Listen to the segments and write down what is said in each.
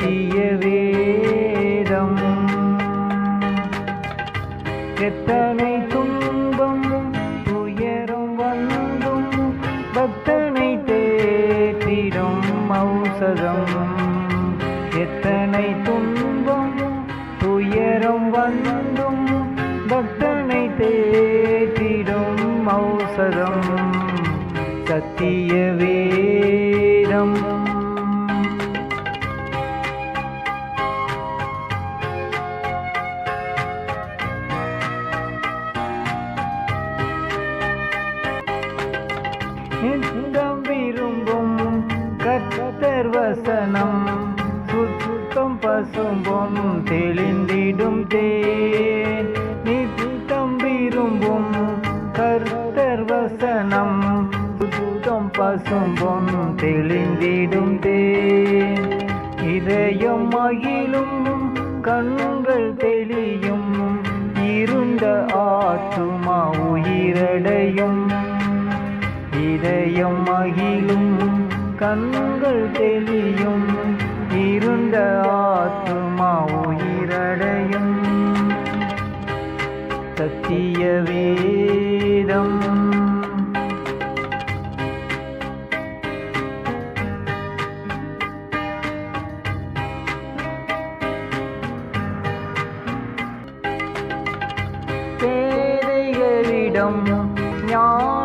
சத்திய வேதம். எத்தனை துன்பம் துயரும் வந்தும் பக்தனை தேற்றிடும் ஔஷதம். எத்தனை துன்பம் துயரும் வந்தும் பக்தனை தேற்றிடும் ஔஷதம். சத்திய வேதம். வசனம் சுத்தம் பசும்பும் தெளிந்திடும் தேன். நித்தம் விரும்பும் கர்த்தர் வசனம் சுத்தம் பசும்பும் தெளிந்திடும் தேன். இதயம் மகிழும் கண்கள் தெளியும் இருந்த ஆத்துமா உயிரடையும். இதயம் மகிழும் கண்கள் தெளியும் இருண்ட ஆத்துமா உயிரடையும். சத்திய வேதம். பேதைகளிடம் ஞான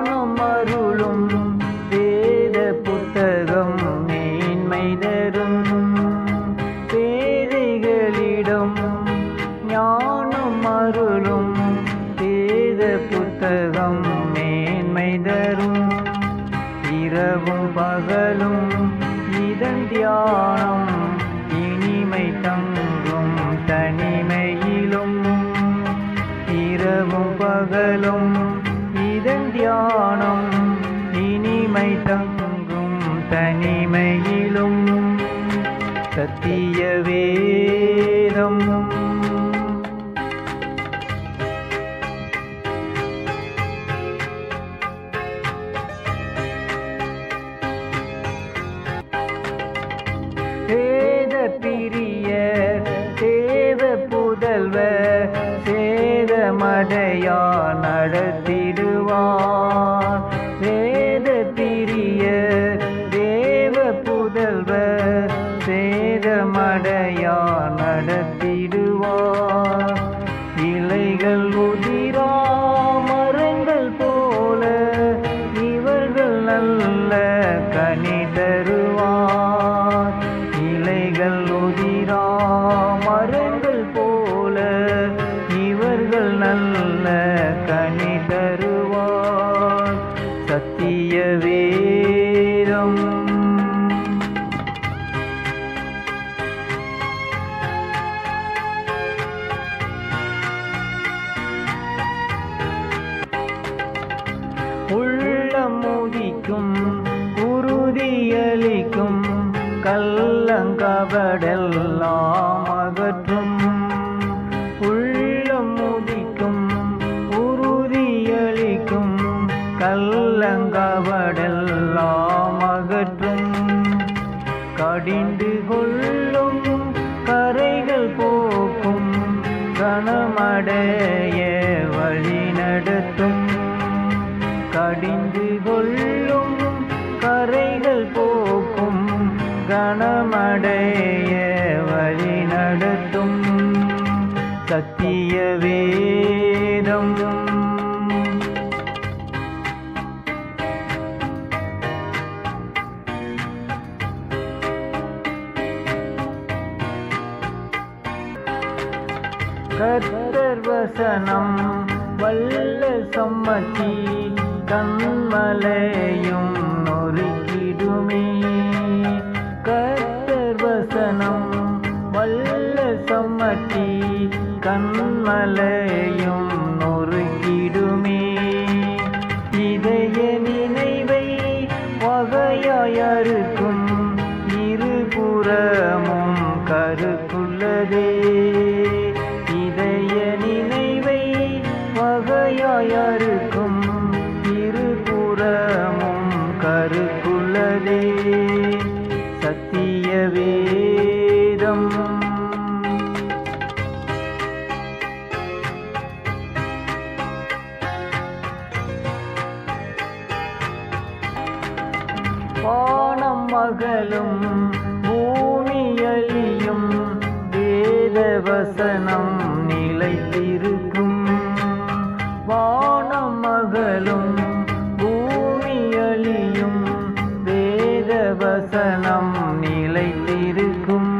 அருளும் வேத புத்தகம் மேன்மை தரும். இரவும் பகலும் இதன் தியானம் இனிமை தங்கும் தனிமையிலும். இரவும் பகலும் இதன் தியானம் இனிமை தங்கும் தனிமையிலும். சத்திய மடைய முதிக்கும் உறுதியளிக்கும் கல்லங்கபடெல்லாம் அகற்றும். உள்ளம் முதிக்கும் உறுதியளிக்கும் கல்லங்கபடெல்லாம் அகற்றும். கடிந்து கொள்ளும் கரைகள் போக்கும் கணமடைய வழி நடத்தும். கடிந்து கத்தர் வசனம் வல்ல சம்மதி கண்மலையும் நொறுக்கிடுமே. கத்தர் வசனம் வல்ல சம்மதி கண்மலையும் பகலும் பூமியழியும் வேதவசனம் நிலைத்திருக்கும். வானம் மகளும் பூமியழியும் வேதவசனம் நிலைத்திருக்கும்.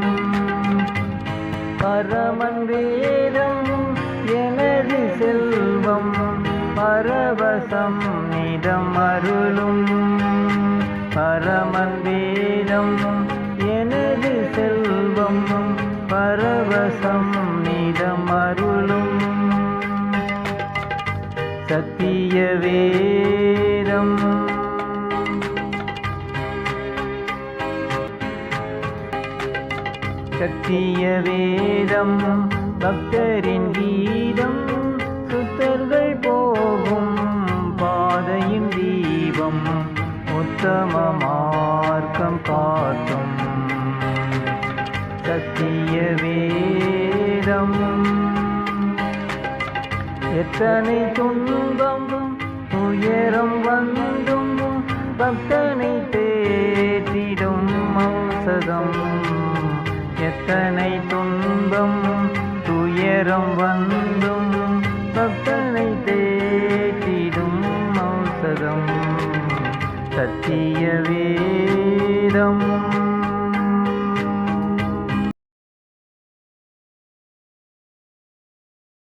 பரமன் வேதம் எனது செல்வம் பரவசம் நிதம் அருளும். பரமன் வேதம் எனது செல்வம் பரவசம் நிதம் அருளும் சத்திய வேதம். சத்திய வேதம் பக்தரின் கீதம் சுத்தர்கள் போகும் பாதையின் தீபம். உத்தம மார்க்கம் காட்டும். சத்திய வேதம். எத்தனை துன்பம் உயரம் வந்தும் பக்தனை தேற்றிடும் ஔசதம் எத்தனை துன்பம் துயரம் வந்தும் பக்தனை தே ஔசதம் சத்திய வேதம்